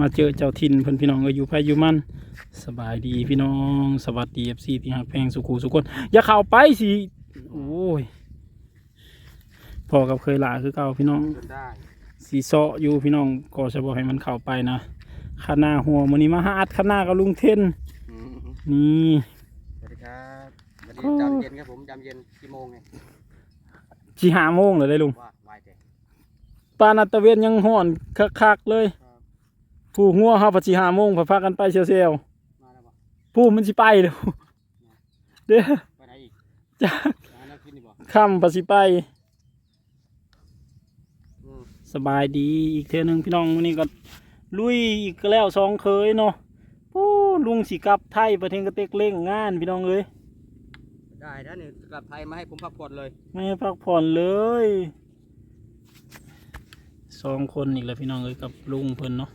มาเจอเจ้าถิ่นเพิ่นพี่น้องก็อยู่ไผอยู่มันสบายดีพี่น้องสวัสดี FC ที่ฮักแพงสุขูสุคนอย่าเข้าไปสิโอ้ยพอกับเคยลาคือเก่าพี่น้องจนได้สีเซาะอยู่พี่น้องก็จะบอกให้มันเข้าไปนะข้าหน้าหัวมันนี้มาหาอัดข้าหน้ากับลุงเทนอืมนี่สวัสดีครับวันก็นี้จำเย็นครับผมจำเย็นกี่โมงไงจีหาโมงเลยได้ลุงว่าวายแต่ปานัตตะเวนยังห่อนคักๆเลยครับ ผู้หัวเฮาปจีหาโมงพาพากันไปเซลเซลมาแล้วบ่ผู้มันสิไปเด้อเด้อไปไหนอีกจ้าหาแน้ำกินดีบ่ค่ำปสิไป อืมสบายดีอีกเทื่อหนึงพี่น้องมื้อนี้ก็ลุยอีกแล้วสองเคยเนาะโอ้ลุงสิกลับไทยประเทศกระเตกเล่งงานพี่น้องเอ้ยได้แล้วนี่กลับไทยมาให้ผมพักผ่อนเลยไม่ให้พักผ่อนเลยสองคนอีกแล้วพี่น้องเอ้ยกับลุงเพิ่นเนาะ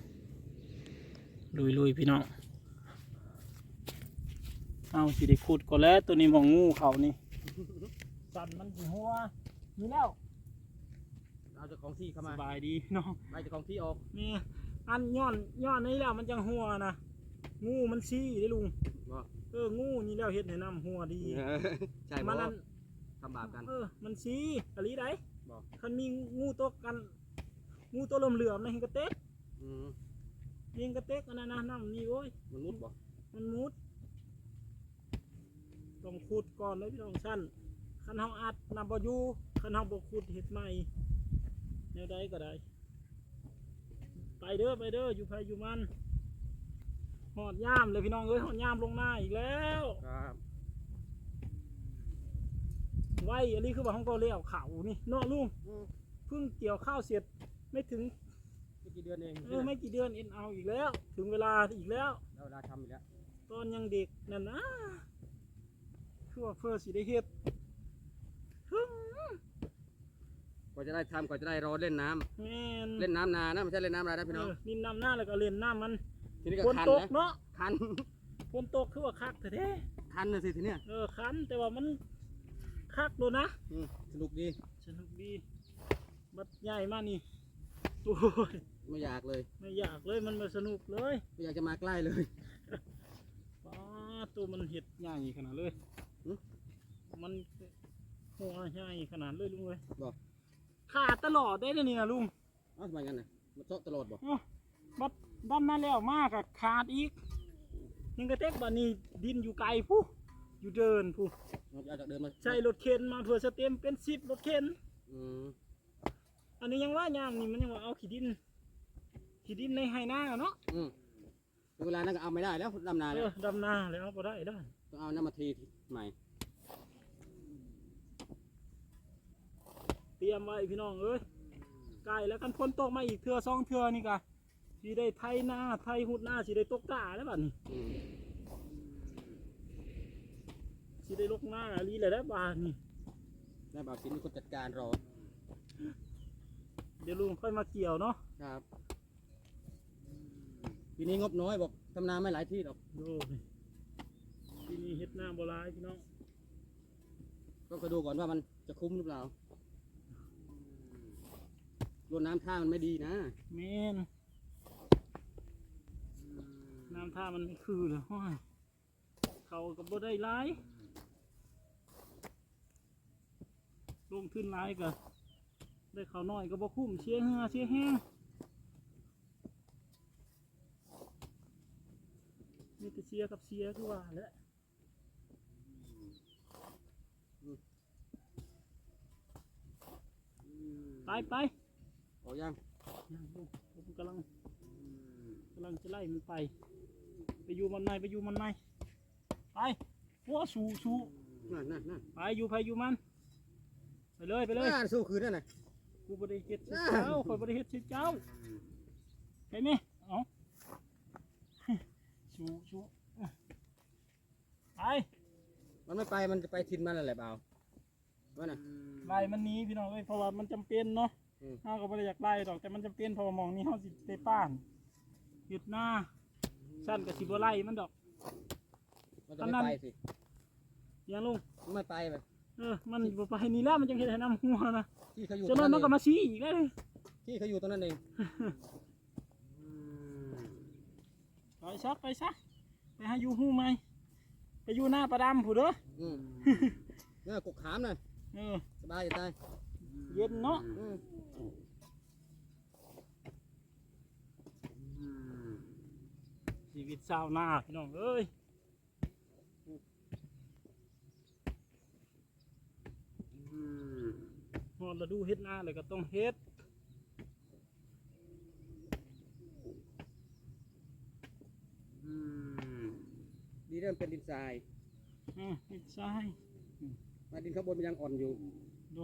ลุยลุยๆพี่น้อง เอาสิได้ขุดก็แล้วตัวนี้หมองงูเขานี่สันมันสิหัวนี่แล้วเอาเจ้าของที่เข้าสมาบายดีพี่น้องไล่เจ้าของที่ออกนี่อันย้อนย้อนนี่แล้วมันจังหัวนะงูมันซี่ได้ลุงบ่เอองูนี่แล้วเฮ็ดให้น้ำหัวดีใช่มับ่นนั่นทำบาปกัน เออ มันซี่อะไรได้บ่คันมีงูตัวกัน งูตัวเหลื่อมๆนะเห็นกระเต๊กอืม ยิงกระเต๊กอันนั้นนะน้ำนี่โอ้ยมันมุดบ่มันมุดต้องขุดก่อนเลยพี่น้องสั้นคันเฮาอัดนำบ่อยู่คันเฮาบ่ขุดเฮ็ดใหม่แนวใดก็ได้ ไปเด้อไปเด้ออยู่ไผอยู่มันหอดย่ามเลยพี่น้องเอ้ยหอดย่ามลงหน้าอีกแล้วครับไว้อันนี้คือว่าห้องก็เลี้ยวเขานี่เนาะลุงอืมเพิ่งเกี่ยวข้าวเสร็จไม่ถึงไม่ กี่เดือนเองเออไม่กี่เดือนเอ็นเอาอีกแล้ว ถึงเวลาอีกแล้ว แล้วเวลาทำอีกแล้วตอนยังเด็กนั่นนะคือว่าเพื่อสิได้เฮ็ดฮึ่มกว่าจะได้ทำกว่าจะได้รอเล่นน้ำแม่นเล่นน้ำนานะไม่ใช่เล่นน้ำอะไรนะพี่น้อง เออนินน้ำหน้าแล้วก็เล่นน้ำมันทีนี้ก็ฝนคันตกนะเนาะคัน ฝนตกคือว่าคักแท้คันเลยสิทีเนี้ยๆเออคันแต่ว่ามันคักโดนนะ อืมสนุกดี สนุกดี บัดใหญ่มากนี่ โอ้ย ไม่อยากเลยไม่อยากเลยมันมาสนุกเลยไม่อยากจะมาใกล้เลยป้าตัวมันเห็ดใหญ่ขนาดเลยหึมันหัวใหญ่ขนาดเลยลุงเลยบอกขาดตลอดได้เลยนี่นะลุงเอ้าทำไมงั้นน่ะมันเจาะตลอดบ่อ้าวบัดด้านมาแล้วมากอะขาดอีกยังกระเตกบานี่ดินอยู่ไกลผู้อยู่เดินผู้เราจะเอาจากเดิมมาใช้รถเข็นมาเพื่อสเต็มเป็นสิบรถเข็นอืมอันนี้ยังว่ายามนี่มันยังว่าเอาขี้ดิน ขี้ดินในไฮนาเนาะอืมถึงเวลานั้นก็เอาไม่ได้แล้วดำนาเอแล้วอดำนาแล้วเอาไปได้ได้ต้องเอาน้ำมาทีใหม่เตรียมไว้พี่น้องเอ้ยไก่แล้วกันพ้นตกมาอีกเทือสองเทือนี่กะสีได้ไทยหน้าไทยหุดหน้าสีได้ตกตาแล้วบัดนี้อืมสีได้ลกหน้าอะไรเลยแล้วบาดนี่ได้บ่าวสินเป็นคนจัดการรอเดี๋ยวลุงค่อยมาเกี่ยวเนาะครับ ปีนี้งบน้อยบอกทำนาไม่หลายที่หรอกดูที่นี่เฮ็ดหน้าโบราณพี่น้องต้องไปดูก่อนว่ามันจะคุ้มหรือเปล่ารวนน้ำท่ามันไม่ดีนะเมนน้ำท่ามันไม่คือเลยห้อยเขากับบ่ได้ร้ายลงทุนร้ายก็ได้เขาน้อยก็บ่คุ้มเชียเหือเชียแห้ง มีแต่เชียกับเชียคือว่าแหละไปไปออกยังยังลูกผมกำลังกำลังจะไล่มันไป ไปอยู่มันในไปอยู่มันในไปหัวสูสูนั่นนั่นนั่นไปอยู่ไปอยู่มัน ไปเลยไปเลยน่าสู้คืนนั่นน่ะกูบริเฮ็ดชื่อน่าเจ้าคอยบริเฮ็ดชื่อเจ้าไปไหม เอาสูสูไปมันไม่ไปมันจะไปทินมันนั่นแหละเปล่าว่าน่ะ ไล่มันหนี้พี่น้องเอ้ยเพราะว่ามันจำเป็นเนาะอืม เฮาก็บ่ได้อยากไล่ดอกแต่มันจำเป็นเพราะว่ามองนี้เฮาสิไปป้านหยุดหน้าสั้นกับสิบ่ไล่มันดอก มันจะไม่ไปสิยังลุงมันไม่ไปแบบเออมันบ่ไปนี่แล้วมันจังเฮ็ดให้น้ำหัวนะที่เขาอยู่จนตรงนั้นนั้นมันก็เองมาชี้อีกแล้วเลยที่เขาอยู่ตรงนั้นเอง ซะไปซะไปหาอยู่หู้ไหมไปอยู่หน้าประดำผู้เด้ออืมเนี่ยกกขามน่ะเออสบายจะตายเย็นเนาะอืมชีวิตชาวนาพี่น้องเอ้ยฮอดฤดูเฮ็ดนาเลยก็ต้องเฮ็ด ดีเริ่มเป็นดินทรายอืมเฮ็ดใช่มาดินข้างบนมันยังอ่อนอยู่โดู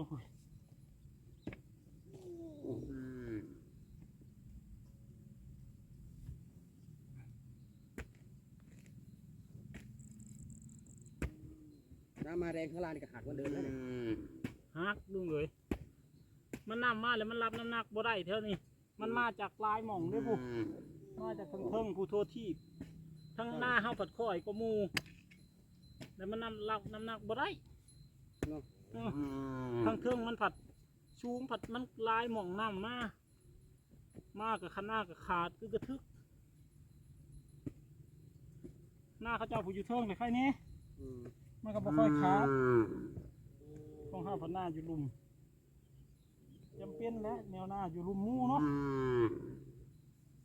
น้ำมาแรงข้างล่างนี่ก็หักเหมันเดิมแล้วเนี่ยฮักลุงเลย มันน้ำมาแล้วมันรับน้ำหนักบ่ได้เท่านี้ มันมาจากลายหม่องเด้วยผู้มาจากทางเทิงผู้โทษที่ ทั้งหน้าเฮาผัดข่อยก็หมูแล้วมันน้ำรับน้ำหนักบ่ได้เนาะ เออทางเทิงมันผัดชูงผัดมันลายหม่องน้ำมามากับขนากับขาดคือกระทึก หน้าเขาเจ้าผู้อยู่เทิงเลยใครนี้อืมมันก็บ่ค่อยขาด ต้องห้าพันหน้าอยู่ลุมจำเป็นแล้วแนวหน้าอยู่ลุมหมู่เนาะ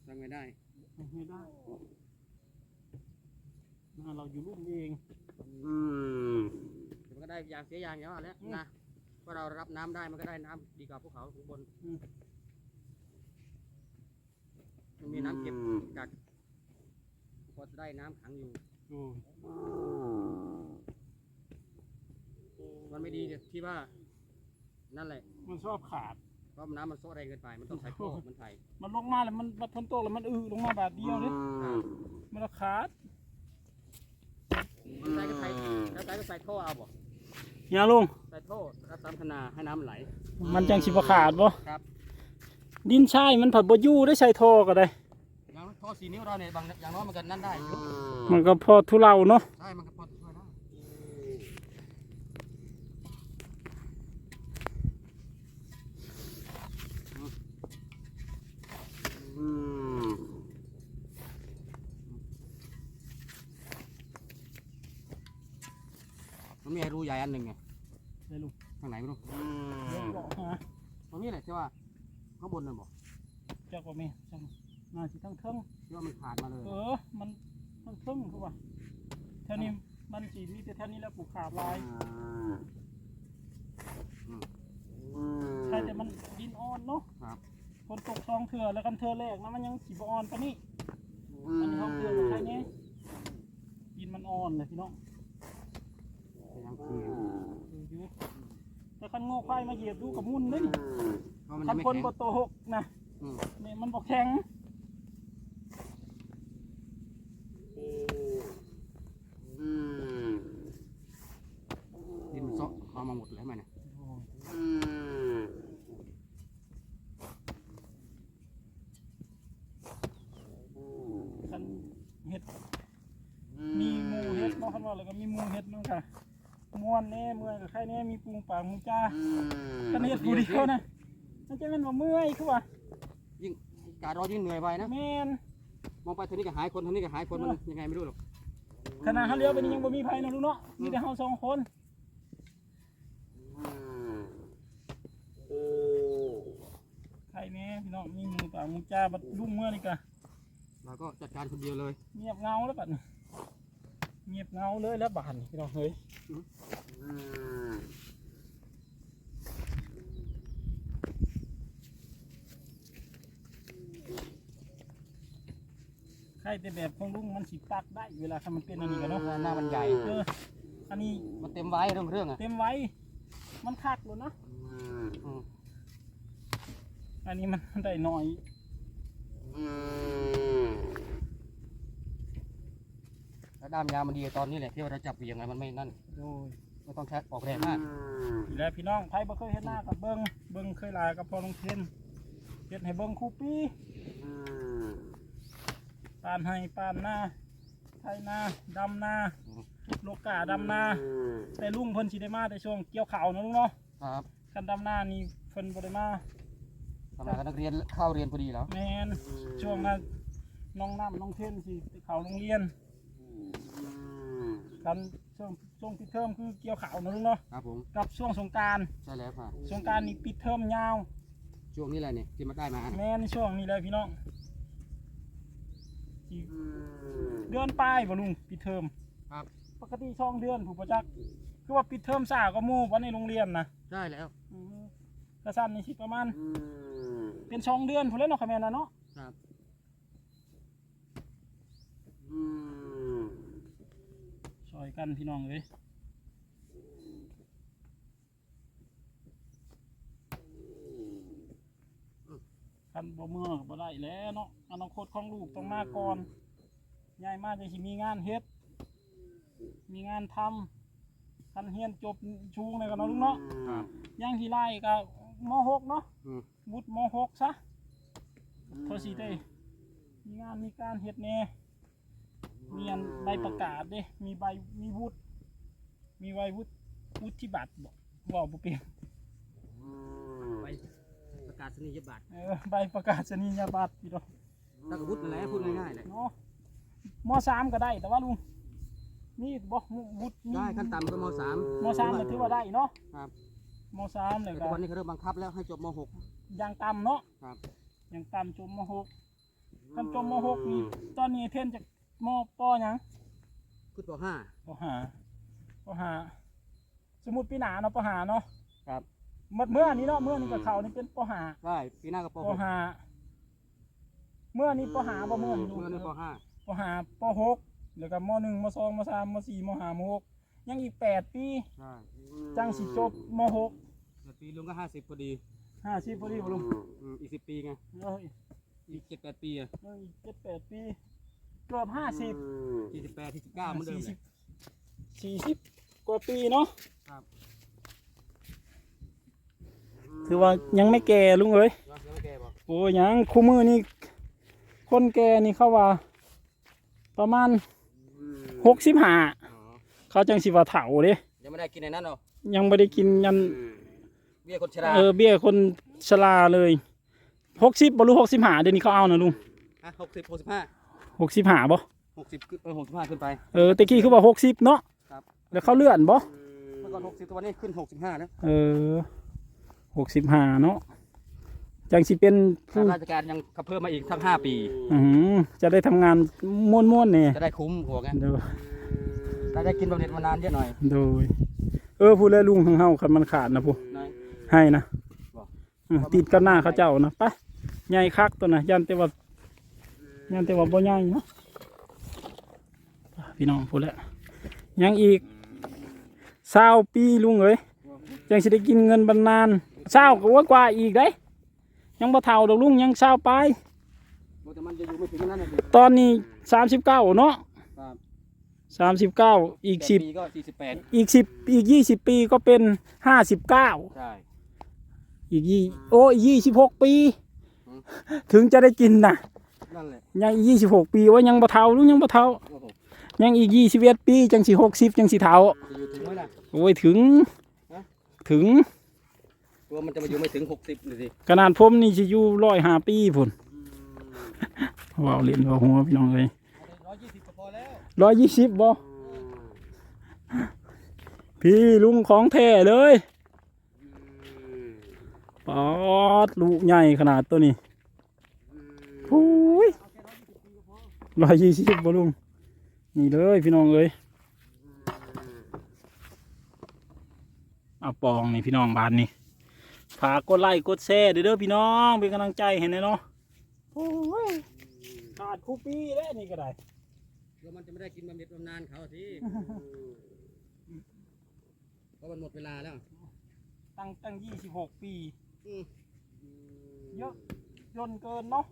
ทำไงได้ ไม่ได้ หน้าเราอยู่ลุมเองเดี๋ยวมันก็ได้ยางเสียยางอย่างนั้นแหล้วอืม นะเพราะเรารับน้ำได้มันก็ได้น้ำดีกว่าภูเขาข้างบนอืมมันมีน้ำเก็บกักพอจะได้น้ำขังอยู่ โอ้ยมันไม่ดีที่ว่า นั่นแหละมันชอบขาด เพราะน้ำมันโซ่แรงเกินไป มันต้องใช้ท่อมันไถมันลงมาแล้วมันบัดพ้นโตกแล้วมันอื้อลงมาบาทเดียวเลยมันละขาดมัน ใส่ก็ใส่แล้วใส่ก็ใส่ท่อเอาบ่อย่าลุงใส่ท่อแล้วตามขนาให้น้ำมันไหล มันจังสิบขาดบ่ครับ ดินชายมันผัดบ่อยู่ได้ใส่ท่อก็ได้อย่างท่อสี่นิ้วเราเนี่ยบางอย่างน้อยมันก็นั่นได้อยู่มันก็พอทุเลาเนาะใช่มันก็พอช่วยได้ มันมีไอ้รูใหญ่อันหนึ่งไงได้ลุงทางไหนไม่รู้เดี๋ยวบอกหาตรงนี้แหละที่ว่าข้างบนน่ะบอกเจ้าก็มีจังน่าสิทั้งเทิงที่ว่ามันขาดมาเลยเออ มันทั้งเทิงคือว่าเท่านี้มันสิมีแต่เท่านี้แล้วปลูกขาดลายใช่แต่มันดินอ่อนเนาะครับฝนตกซองเถื่อแล้วกันเถื่อแรกนะมันยังสีบอ่อนปะนี่อันนี้ท้องเถื่อกับใครเนี่ยดินมันอ่อนเลยพี่น้อง แต่คันโง่ควายมาเหยียบดูกับมุ่นเลยนี่เพราะมันคันไม่คนแข็ง บ่โตหกนะอืม นี่มันบ่แข็งดินมันเซาะเอามาหมดเลยไหมเนี่ยคันเห็ดมีหมูเห็ดเนาะคันว่าแล้วก็มีหมูเห็ดมันค่ะ ม่วนแน่เมื่อยกับใครแน่มีปูปากหมูจ้าคันเห็ดผู้เดียวนะมันจะเป็นว่าเมื่อยคือว่ายิ่งการรอยิ่งเหนื่อยไปนะแม่นมองไปทางนี้ก็หายคนทางนี้ก็หายคนมันยังไงไม่รู้หรอกขนาดเขาเลี้ยวไปนี่ยังบ่มีไผนะลูกเนาะมีแต่เฮาสองคนใครแน่พี่น้องมีหมูปากหมูจ้าบัดลุ่มเมื่อนี่กะเราก็จัดการคนเดียวเลย เงียบเงาแล้วบัดนี้เงียบเงาเลยแล้วบานนี่พี่น้องเฮ้ย ใครแต่แบบของลุงมันสิปักได้เวลาถ้ามันเป็นอันนี้กันเนาะหน้ามันใหญ่เอออันนี้มันเต็มไว้เรื่องเรื่องอะเต็มไว้ มันคักเลยนะอืมอันนี้มันได้น้อยแล้วด้ามยาวมันดีตอนนี้แหละที่ว่าเราจับเหวียงไงมันไม่นั่นโดยไม่ต้องใช้ออกแรงมากนี่แหละพี่น้องไผบ่เคยเห็นหน้ากับเบิ้งเบิ้งเคยหลายกับพอลงเทนเฮ็ดให้เบิ้งคู่ปี ปานให้ปานหน้าไทยนาดำนาโลกาดำนา แต่ลุงเพิ่นสิได้มาแต่ช่วงเกี่ยวข้าวนะลุงเนาะครับคันดำนานี่เพิ่นบ่ได้มาทำงานกับนักเรียนเข้าเรียนพอดีแล้วแม่นช่วงนั้นน้องน้ำน้องเทนสิไปเขาโรงเรียนกันช่วงช่วงปิดเทอมคือเกี่ยวข่าวนะลุงเนาะครับผมกับช่วงสงกรารใช่แล้วค่ะสงกรารนี่ปิดเทอมยาวช่วงนี้แหละเนี่ยที่มาได้มาแม่นช่วงนี้เลยพี่น้อง สิเดือนปลายบ่ลุงปิดเทอมครับ ปกติช่องเดือนถูกประจักษ์คือว่าปิดเทอมสาก็หมู่วันในโรงเรียนนะใช่แล้วอืมกระสั้นนี่สิประมาณเป็นช่องเดือนพุ่นแล้วเนาะค่ะแม่นะเนาะครับช่วยกันพี่น้องเอ้ย กันบ่เมื่อก็บ่ได้แล้วเนาะอนาคตของลูกต้องมาก่อนใหญ่มากจะสิมีงานเฮ็ด มีงานทำคันเฮียนจบชูงเลยกันเนาะลุงเนาะครับ ย่างที่ไล่ก็มหกเนาะอืม บุตรมหกซะโทษสิได้มีงานมีการเฮ็ดแหน่มีอันใบประกาศเด้ มีใบมีวุฒิมีใบวุฒิวุฒิบัตรบอกว่าบ่เปลี่ยนไปประ กาศนียบัตรเออใบประกาศนียบัตรพี่น้องถ้ากระพุทธนั่นแหละพูดง่ายๆเลยเนาะมสามก็ได้แต่ว่าลุงนี่บ่วุฒิได้ขั้นต่ำก็มสามมสามก็ถือว่าได้เนาะครับมสามเลยแต่ก็ทุกวันนี้เขาเริ่มบังคับแล้วให้จบมหกอย่างต่ำเนาะครับอย่างต่ำจบมหกคันจบมหกนี่ตอนนี้เทนจากมปอหยังขึ้นปห้าปหาปหาสมมุติปีหน้าเนาะปหาเนาะครับห มดเมื่อนี้เนาะเมื่อนี้กับเขานี่เป็นปหาได้ปีหน้าก็ปปหกหาเมื่อนี้ปหาบ่เมื่อนี้เมื่อนี้ปห้าปหาปหกแล้วก็มหนึ่งมสองมสามมสี่มห้ามหกยังอีกแปดปีใช่จังสิจบมหกเดี๋ยวปีลุงก็ห้าสิบพอดีห้าสิบพอดีบ่ลุงอืมอีกสิบปีไงเอ้ยอีกเจ็ดแปดปีอะเอ้ยอีกเจ็ดแปดปี เกือบห้าสิบสี่สิบแปดที่สิบเก้าเหมือนเดิมสี่เลสิยบสี่สิบกว่าปีเนาะครับ ถือว่ายังไม่แก่ลุงเอ้ยยังไม่แก่บอกโอ้ยยังคู่มือนี่คนแก่นี่เขาว่า ประมาณหกสิบห้าอ๋อเขาจังสิว่าเฒ่าเด้ยังไม่ได้กินในนั้นหรอยังไม่ได้กินยันเบี้ยคนชราเออเบี้ยคนชราเลยหกสิบบรู้หกสิบห้าเดี๋ยวนี้เขาเอานะลุงอะหกสิบหกสิบห้าหกสิบห้าบ่หกสิบขึ้นเออหกสิบห้าขึ้นไปเออตะกี้คือว่าหกสิบเนาะครับแล้วเขาเลื่อนบ่เมื่อก่อนหกสิบตัวนี้ขึ้นหกสิบห้าแล้วเออ หกสิบห้าเนาะจังสิเป็นทาผู้งราชการยังขับเพิ่มมาอีกทั้งห้าปี อืมจะได้ทำงานม่วนๆเนี่ยจะได้คุ้มหัวไงเดี๋ยวถ้าได้กินบำเหน็จมานานเยอะหน่อยโดยเออพูดแล้วลุงของเฮาคันมันขาดนะพูหน่อย ให้นะบอกอืมติดกับหน้าเขาเจ้านะไปใหญ่คักตัวนะยันแต่ว่ายันแต่ว่าบ่ใหญ่เนาะพี่น้องพูดแล้วยังอีกเศร้าปีลุงเอ้ยยังสิได้กินเงินบรรนาน เศร้าก็ว่ากว่าอีกได้ยังบ่เท่าดอกลุงยังเศร้าไปแต่มันจะอยู่ไม่ถึงนั้นนะสิตอนนี้สามสิบเก้าเนาะครับสามสิบเก้าอีกแปดสิบปีก็สี่สิบแปดอีกสิบอีกยี่สิบปีก็เป็นห้าสิบเก้าใช่อีกยี่โอ้ยี่สิบหกปีอืมถึงจะได้กินนะนั่นแหละยังยี่สิบหกปีว่ายังบ่เท่าหรือยังบ่เท่าโอ้โหยังอีกยี่สิบเอ็ดปีจังสิหกสิบจังสิเท่า จะอยู่ถึงไหมล่ะ โอ้ยถึง ฮะ ถึง ตัวมันจะมาอยู่ไม่ถึงหกสิบเลยสิขนาดผมนี่สิอยู่ร้อยห้าปีพุ่นว้าวเล่นว่าหัวพี่น้องเลยร้อยยี่สิบก็พอแล้วร้อยยี่สิบบ่พี่ลุงของแท้เลยปอดลูกใหญ่ขนาดตัวนี้พุ้ยร้อยยี่สิบบ่ลุง นี่เลยพี่น้องเอ้ยเอาปองนี่พี่น้องบ้านนี่ ฝากกดไลค์กดแชร์เด้อเด้อพี่น้องเป็นกำลังใจให้แน่เนาะโอ้ยขาดคู่ปีแล้วนี่ก็ได้แล้วมันจะไม่ได้กินบำเหน็จบำนาญเขาสิเพราะมันหมดเวลาแล้ว ตั้งตั้งยี่สิบหกปีอืมเยอะยนเกินเนาะ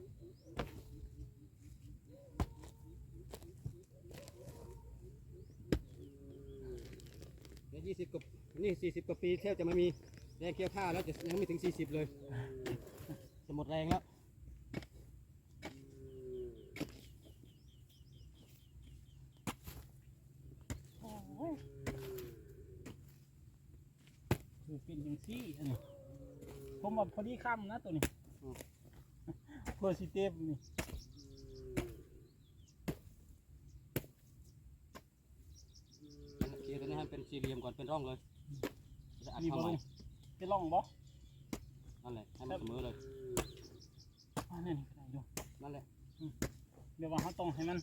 เดี๋ยวยี่สิบกว่านี่สี่สิบกว่าปีแทบจะไม่มี แดงเกี่ยวข้าแล้วจะยังไม่ถึงสี่สิบเลยจะหมดแรงแล้วคือเป็นยังซี่อันนี้ผมว่าพอดีค่ำนะตัวนี้เพื่อสิเตฟนี่เคลียร์ตัวนี้ให้เป็นสี่เหลี่ยมก่อนเป็นร่องเลยจะอัดเข้ามา งเป็นร่องบ่นั่นแหละให้มันเสมอเลยอันนี้นี่ก็ได้อยู่นั่นแหละเดี๋ยวว่าเขาต้องให้มัน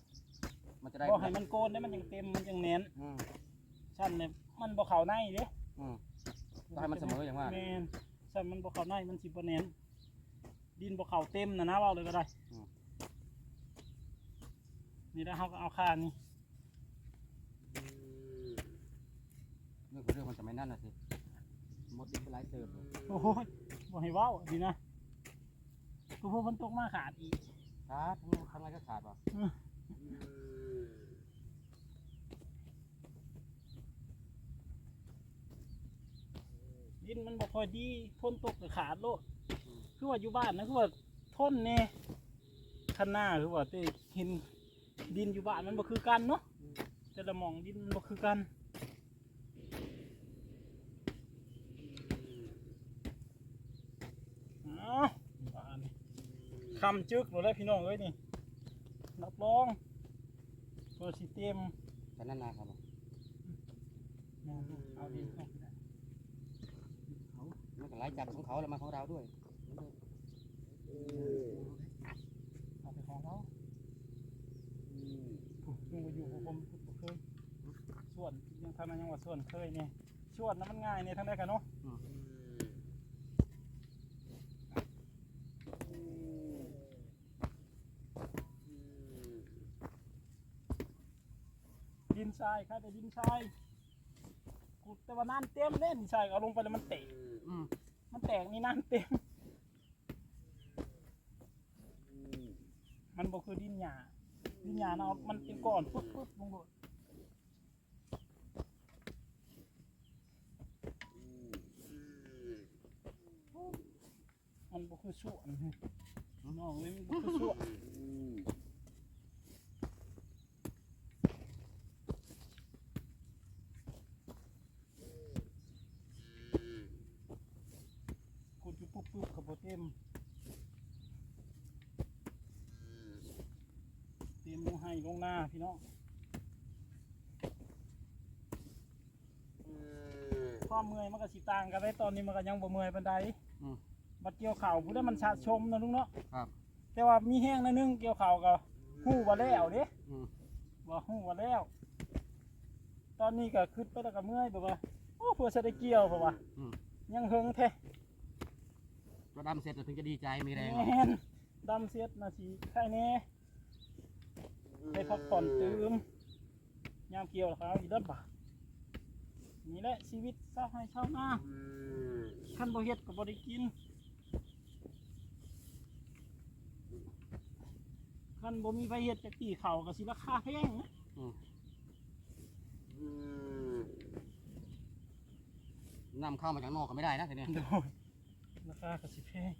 มันจะได้บ่ให้มันโกนได้มันยังเต็มมันยังแน่นอืมชั้นเนี่ยมันบ่เข้าในเด้อืมต้องให้มันเสมออย่างว่าแม่นชั้นมันบ่เข้าในมันสิบ่แน่นดินบ่เข้าเต็มนะนะเว้าเลยก็ได้อืมนี่แล้วเขาก็เอาคานี่เรื่องของเรื่องมันจะไม่นั่นนะสิ หมดดินไปหลายเติบเลยโอ้ยบ่ให้เว้าดีนะกูพูดมันตกมาขาดอีกขาดทั้งข้างในก็ขาดป่ะดินมันบ่ค่อยดีทนตกก็ขาดโลดคือว่าอยู่บ้านนะคือว่าทนแน่คันหน้าคือว่าแต่เห็นดินอยู่บ้านมันบ่คือกันเนาะแต่ละหม่องดินมันบ่คือกันเอาบ้านนี่ คำจึกหมดแล้วพี่น้องเอ้ยนี่รับรองตัวสิเต็มแต่นั่นนาครับเอาดินเข้าไปได้เอามันก็ไหลจากของเขาแล้วมาของเราด้วยเอาไปของเขาผู้ลุงไปอยู่กับผมผมเคยส่วนยังทำมันยังว่าส่วนเคยเนี่ยส่วนนั้นมันง่ายเนี่ยทั้งได้กันเนาะดิ นทรายค่ะแต่ดินทรายกูแต่ว่าน้ำเต็มเล่นทรายเอาลงไปแล้วมันเตะอืมมันแตกนี่น้ำเต็ม มันบอกคือดินหยาดินหยาเนาะมันเป็นก้อนปุ๊บปุ๊บลงโดดมันบอกคือส่วนน้องเลยมันบอกคือส่วนกูจะปุ๊บปุ๊บกับโบเต็มเต็มลงให้ลงหน้าพี่น้องความเมื่อยมันก็สิต่างกันได้ตอนนี้มันก็ยังบ่เมื่อยปานใดอืม บัดเกี่ยวเข่าวผู้ได้มันชาชมนะลุงเนาะครับ แต่ว่ามีแห้งหนิดนึงเกี่ยวเข่าวก็หู้ว่าแล้วเด้อืม ว่าหู้ว่าแล้ว ตอนนี้ก็ขึ้นไปแล้วก็เมื่อยแบบว่าโอ้เพื่อจะได้เกี่ยวเพราะว่าอืม ยังเฮิงแท้ ก็ดำเสร็จแล้วถึงจะดีใจมีแรงแม่นดำเสียดนาทีใครแน่ได้พักผ่อนตื่มยามเกี่ยวแล้วครับอีดับบาทนี่แหละชีวิตเศร้าให้เช่าหน้าขั้นบ่เฮ็ดก็บ่ได้กินขั้นบ่มีไฟเฮ็ดจะตีเข่าก็สิราคาแพงนะอืมนำเข้ามาจากนอกก็ไม่ได้นะทีเนี้ย โดยรา คาก็สิแพง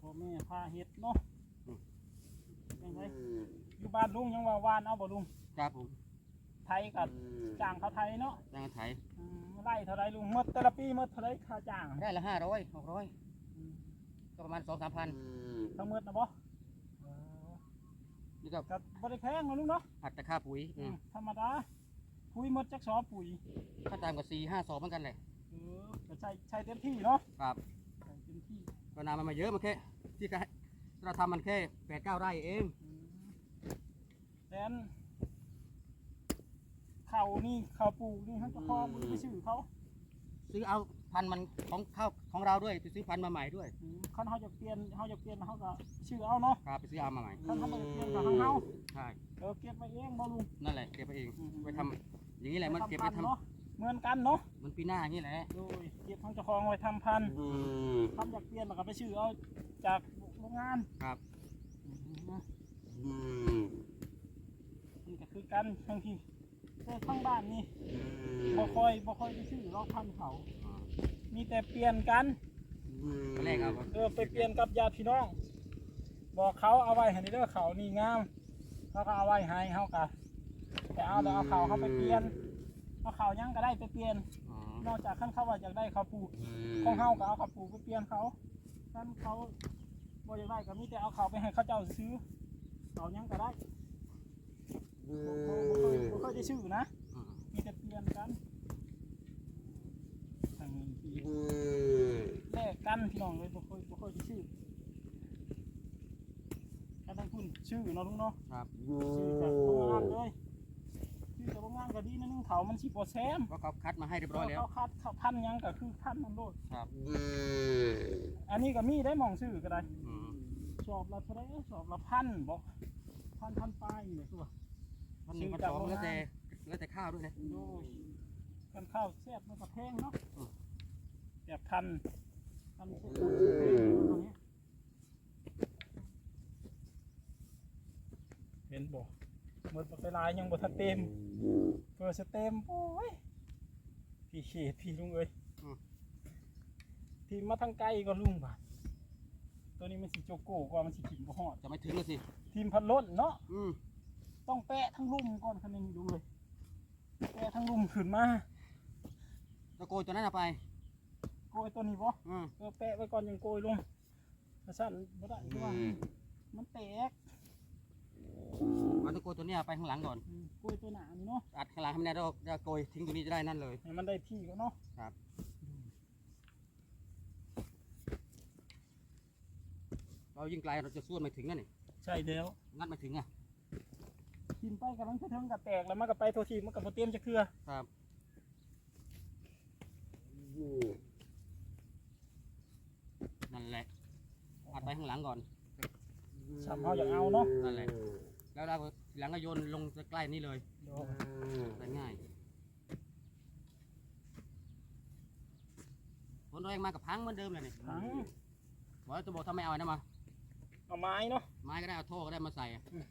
พ่อแม่พาเฮ็ดเนาะยังไงอยู่บ้านลุงยังว่าวานเอาบ่ลุงครับผมไทยกับจ้างเขาไทยเนาะจ้างไถอืม ไล่เท่าไรลุงหมดแต่ละปีหมดเท่าไรค่าจ้างได้ละห้าร้อยหกร้อยอืมก็ประมาณสองสามพันทั้งหมดนะบ่นี่ก็กับบริแพงนะลุงเนาะหักแต่ค่าปุ๋ยอือืมมธรรมดาปุ๋ยหมดจักสอบปุ๋ยค่าตามกับสี่ห้าสองเหมือนกันเลยเออก็ใช้ใช้เต็มที่เนาะครับใช้เต็มที่ก็นามันมาเยอะมันแค่ที่ก็ให้เราทำมันแค่แปดเก้าไร่เองอืมแต่อัน เขานี่เขาปลูกนี่เขาจะพอมือไปซื้อเขาซื้อเอาพันธุ์มันของเข้าของเราด้วยไปซื้อพันธุ์มาใหม่ด้วยอืมคันเขาจะเปลี่ยนเขาจะเปลี่ยนเขาก็ซื้อเอาเนาะครับไปซื้อเอามาใหม่คันเขาไม่ได้เปลี่ยนกับทางเขาใช่เออเก็บไปเองบ่ลุงนั่นแหละเก็บไปเองอืมไปทำอย่างนี้แหละมันเก็บไปทำเนาะเหมือนกันเนาะมันปีหน้าอย่างนี้แหละโดยเก็บของเจ้าของไว้ทำพันธุ์ทำจากเปลี่ยนแล้วก็ไปซื้อเอาจากโรงงานครับนี่ก็คือกันทั้งที่ แต่ทั้งบ้านนี่บ่ค่อยบ่ค่อยไปซื้อเราพันธุ์เขาอ่ามีแต่เปลี่ยนกันตอนแรกเอาเออไปเปลี่ยนกับญาติพี่น้อง บอกเขาเอาไว้ให้เด้อเขานี่งามเขาก็เอาไว้ให้เขาก็แต่เอาแล้วเอาเขาเขาไปเปลี่ยนเอาเขายังก็ได้ไปเปลี่ยน อ๋อนอกจากขั้นเขาว่าอยากได้เขาปลูกของเฮาก็เอาเขาปลูกไปเปลี่ยนเขาท่านเขาบ่อยากได้ก็มีแต่เอาเขาไปให้เขาเจ้าซื้อเขายังก็ได้ บ่บ่บ่เคยบ่เคยได้ชื่อนะอืมมีแต่เปลี่ยนกันทางนี้ที่แลกกันพี่น้องเลยบ่เคยบ่เคยได้ชื่อถ้าทั้งคุณชื่อเนาะลุงเนาะครับชื่อจากโรงงานเลยชื่อจากโรงงานก็ดีนะนึงเขามันสิบ่แซมเพราะเขาคัดมาให้เรียบร้อยแล้วเขาคัดเขาพันหยังก็คือพันมันโลดครับอันนี้ก็มีได้หมองซื้อก็ได้อืมสอบละเท่าไหรสอบละพันบอกพันพันปลายนี่แหละคือว่าวันหนึ่งวันสองแล้วแต่แล้วแต่ข้าวด้วยนะโดยกันข้าวแซ่บมันก็แพงเนาะอืมแบบพันพันแซ่บแพงตรงนี้เห็นบ่หมดไปหลายยังบ่ทันเต็มเพื่อสเต็มโอ้ยพี่เขตพี่ลุงเอ้ยทีมมาทางไกลก็ลุงบ่ะตัวนี้มันสิโจโก้กว่ามันสิกินบ่ฮอดจะไม่ถึงแล้วสิทีมพันล้นเนาะอืม ต้องแปะทั้งลุ่มก่อนคันนี้ดูเลยแปะทั้งลุ่มขึ้นมาตะโกนตัวนั้นเอาไปโกยตัวนี้บ่อืมเออแปะไว้ก่อนยังโกยลงกระสั่นบ่ได้คือว่ามันแตกเอาตะโกนตัวเนี้ยไปข้างหลังก่อน อืมโกยตัวหนานี่เนาะอัดข้างหลังให้มันได้เราเราโกยทิ้งตัวนี้จะได้นั่นเลย ให้มันได้ที่ก็เนาะครับ เรายิ่งไกลเราจะส่วนไม่ถึงนั่นนี่ใช่แล้ว งัดไม่ถึงอะ กินไปกำลังจะถึงกับแตกแล้วมันก็ไปโทษทีมันก็บ่เตรียมจะเครือครับ นั่นแหละอัดไปข้างหลังก่อน สามเฮาอยากเอาเนาะนั่นแหละ แล้วเราทีหลังก็โยนลงใกล้นี่เลยเดี๋ยวได้ง่ายผลแรงมากับพังเหมือนเดิมเลยนี่ถังบอกว่าตัวบอกถ้าไม่เอาอันนั้นมาเอาไม้เนาะไม้ก็ได้เอาโท่ก็ได้มาใส่อะอืม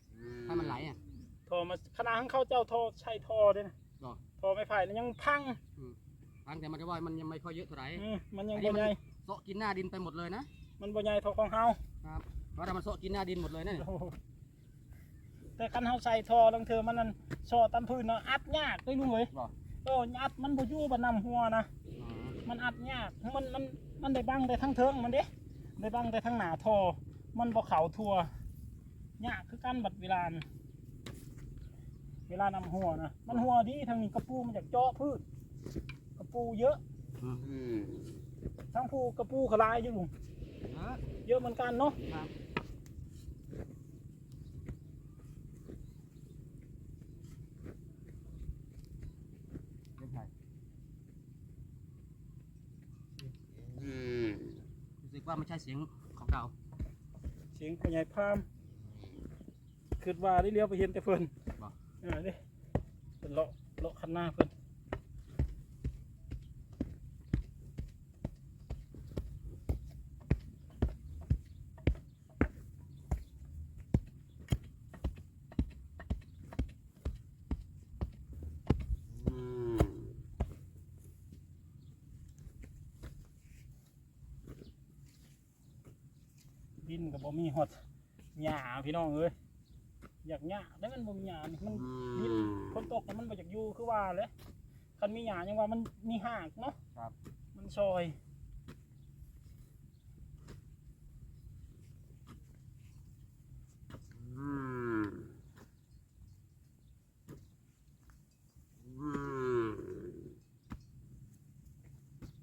ให้มันไหลอะ ทอมาขนาดข้างเข้าเจ้าทอใช่ทอด้วยนะหรอทอไม้ไผ่แล้วยังพังพังแต่มันจะว่ามันยังไม่ค่อยเยอะเท่าไหร่ อืมมันยังอันนี้บ่มัน ใหญ่โซะกินหน้าดินไปหมดเลยนะมันบ่ใหญ่เท่าของเฮาครับเพราะถ้ามันโซะกินหน้าดินหมดเลยนะโอ้โหแต่คันเฮาใส่ทอลังเธอมันนั่นซอตามพื้นเนาะอัดยากได้ลุงเว้ยบอกเอออัดมันบ่อยู่บ่นำหัวนะ อ๋อมันอัดยากมันมันมันได้บังแต่ทั้งเทิงมันเด้ได้บังแต่ทั้งหน้าทอมันบ่เข้าทั่วยากคือกันบัดเวลาน่ะเวลานำหัวนะ มันหัวดีทางนี้กระปูมันอยากเจาะพืชกระปูเยอะอืมทั้งปูกระปูขลายอยู่ลุงเออเยอะเหมือนกันเนาะครับเล่นไทยรู้สึกว่าไม่ใช่เสียงของเราเสียงพ่อใหญ่พามคิดว่าได้เลี้ยวไปเห็นแต่เพิ่นบ่เออเด้เป็นเลาะเลาะคันหน้าเพิ่นดินกับบ่มีฮอดหญ้าพี่น้องเอ้ย อยากหญ้าแล้วมันบ่มีหญ้านี่มันดินคนตกแล้วมันบ่อยากอยู่คือว่าแหละคันมีหญ้ายังว่ามันมีหากเนาะครับ มันซอย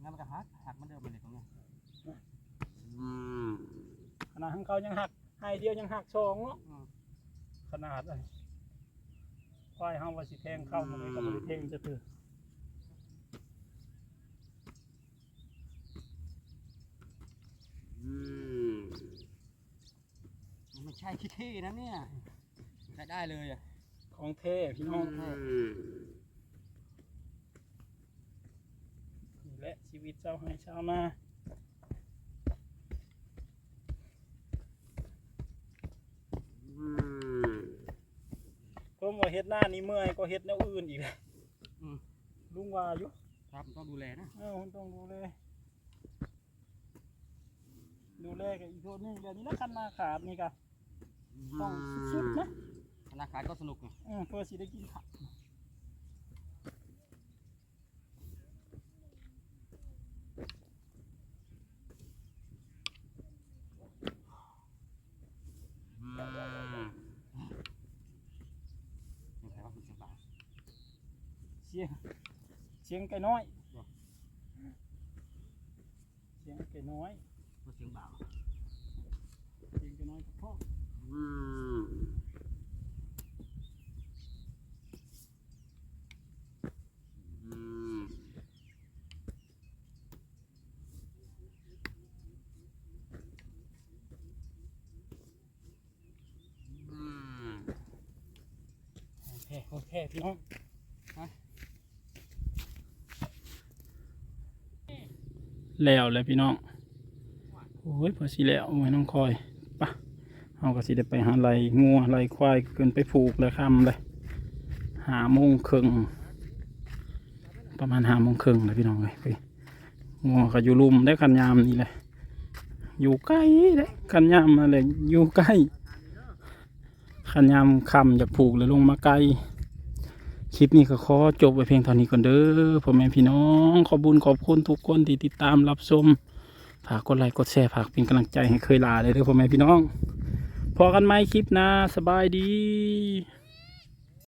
งั้นมันก็หักหักเหมันเดิมเลยตรงเนี้ยขนาดของเขายังหักให้เดียวยังหักสองเนาะอืม ขนาดเลยควายเฮาว่าสิแทงเข้ามันก็บ่ได้แทงจะถือมันไม่ใช่ขี้ที่นะเนี่ยใช้ได้เลยอะของแท้พี่น้องนี่แหละชีวิตเจ้าให้ชาวนาผมว่า เฮ็ดหน้านี่เมื่อยก็เฮ็ดแนวอื่นอีกแล้วอืม ลุงว่าอยู่ครับต้องดูแลนะเออมันต้องดูแลดูแลกับอีกตัวหนึงเดี๋ยวนี้นะคันนาขาดนี่ก็ต้องสุดๆนะธนาคารก็สนุกไงเออเพื่อสิได้กินผัก สียงไก่น้อยเสียงไก่น้อยเสียงเบาเสียงไก่น้อยกับพ่ออืมอืมอืมโอเคโอเคพี่น้อง แล้วเลยพี่น้องโอ้ยพอสิแล้วไว้น้องคอยปะเอาก็สิได้ไปหาไรงัวไรควายเกินไปผูกเลยคำเลยหาโมงครึ่งประมาณหาโมงครึ่งเลยพี่น้องเลยไปงัวก็อยู่ลุมได้คันยามนี่เลยอยู่ใกล้เลยคันยามอะไรอยู่ใกล้ขันยามคำอยากผูกเลยลงมาไกล ลิปนี้ก็ขอจบไปเพียงเท่านี้ก่อนเด้อพ่อแม่พี่น้อง ขอบุญขอบคุณทุกคนที่ติดตามรับชมฝากกดไลค์กดแชร์ฝากเป็นกำลังใจให้เคยลาเลยเด้อพ่อแม่พี่น้อง พอกันไหมคลิปนะสบายดี